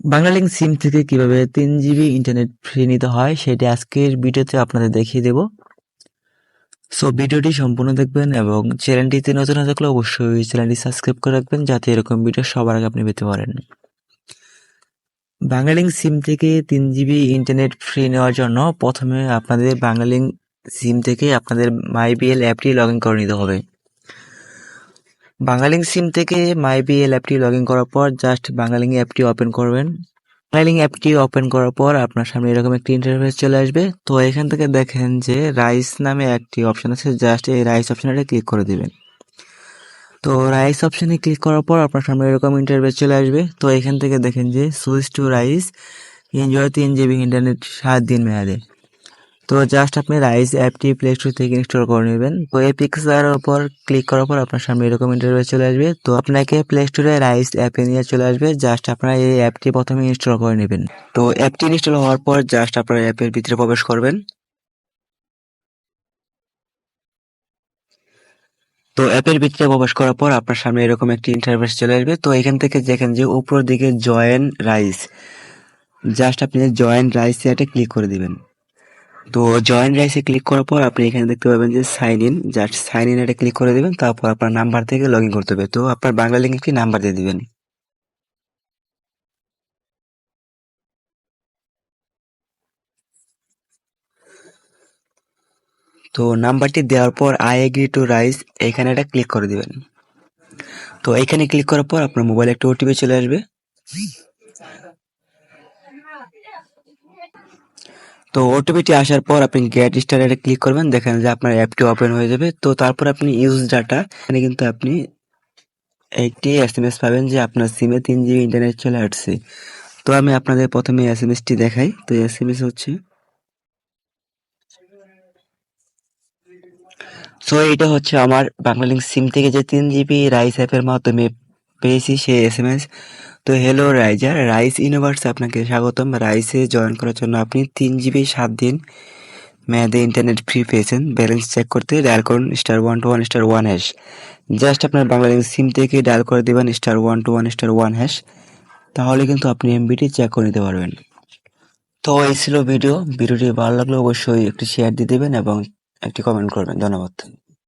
Banglalink sim থেকে কীভাবে তিন জিবি ইন্টারনেট ফ্রি নিতে হয় সেটি আজকের ভিডিওতে আপনাদের দেখিয়ে দেব। সো ভিডিওটি সম্পূর্ণ দেখবেন এবং চ্যানেলটিতে নতুন হয়ে থাকলে অবশ্যই চ্যানেলটি সাবস্ক্রাইব করে রাখবেন যাতে এরকম ভিডিও সবার আগে আপনি পেতে পারেন। বাংলালিংক সিম থেকে তিন জিবি ইন্টারনেট ফ্রি নেওয়ার জন্য প্রথমে আপনাদের বাংলালিংক সিম থেকে আপনাদের মাইবিএল অ্যাপটি লগ ইন করে নিতে হবে। বাংলালিংক সিম থেকে মাইবিএল অ্যাপটি লগ ইন করার পর জাস্ট বাংলালিংক অ্যাপটি ওপেন করবেন। বাংলালিংক অ্যাপটি ওপেন করার পর আপনার সামনে এরকম একটি ইন্টারফেস চলে আসবে। তো এখান থেকে দেখেন যে রাইস নামে একটি অপশন আছে, জাস্ট এই রাইস অপশনটা ক্লিক করে দিবেন। তো রাইস অপশনে ক্লিক করার পর আপনার সামনে এরকম ইন্টারফেস চলে আসবে। তো এখান থেকে দেখেন যে সুইচ টু রাইস এনজয় তিন জিবি ইন্টারনেট সাত দিন মেয়াদে। তো জাস্ট আপনি রাইস অ্যাপটি প্লে স্টোর থেকে ইনস্টল করে নেবেন। তো এই পিকচার উপর ক্লিক করার পর আপনার সামনে এরকম ইন্টারভিউ চলে আসবে। তো আপনাকে প্লে স্টোরে রাইস অ্যাপে নিয়ে চলে আসবে। জাস্ট আপনারা এই অ্যাপটি প্রথমে ইনস্টল করে নেবেন। তো অ্যাপটি ইনস্টল হওয়ার পর জাস্ট আপনারা অ্যাপের ভিতরে প্রবেশ করবেন। তো অ্যাপের ভিতরে প্রবেশ করার পর আপনার সামনে এরকম একটি ইন্টারফেস চলে আসবে। তো এখান থেকে দেখেন যে উপরের দিকে জয়েন রাইস জাস্ট আপনি জয়েন রাইস এটা ক্লিক করে দিবেন। তো জয়েন রাইসে ক্লিক করার পর আপনি এখানে দেখতে পাবেন যে sign in just sign in এটা ক্লিক করে দিবেন, তারপর আপনার নাম্বার থেকে লগ ইন করতে হবে। তো আপনার বাংলা লিঙ্ক একটি নাম্বার দিয়ে দিবেন? তো নাম্বারটি দেওয়ার পর আই এগ্রি টু রাইস এখানে এটা ক্লিক করে দিবেন। তো এখানে ক্লিক করার পর আপনার মোবাইলে একটা ওটিপি চলে আসবে। তো ওটিপিটি আসার পর আপনি গেট স্টার ক্লিক করবেন, দেখেন যে আপনার অ্যাপটি ওপেন হয়ে যাবে। তো তারপর আপনি ইউজ ডাটা এখানে কিন্তু আপনি একটি এস এম এস পাবেন যে আপনার সিমে তিন জিবি ইন্টারনেট চলে আসছে। তো আমি আপনাদের প্রথমে এস এম এসটি দেখাই। তো এস এম এস হচ্ছে সো এটা হচ্ছে আমার বাংলালিংক সিম থেকে যে তিন জিবি রাইস অ্যাপের মাধ্যমে পেয়েছি সেই এস এম এস তো হ্যালো রাইজার রাইস ইউনিভার্সে আপনাকে স্বাগতম। রাইসে জয়েন করার জন্য আপনি তিন জিবি সাত দিন মেয়াদে ইন্টারনেট ফ্রি পেয়েছেন। ব্যালেন্স চেক করতে ডায়াল করুন star one two one star one hash just আপনার বাংলালিংক সিম থেকে ডায়াল করে দেবেন star one two one star one hash তাহলে কিন্তু আপনি এমবিটি চেক করে নিতে পারবেন। তো এই ছিল ভিডিও ভিডিওটি ভালো লাগলে অবশ্যই একটি শেয়ার দিয়ে দেবেন এবং একটি কমেন্ট করবেন। ধন্যবাদ।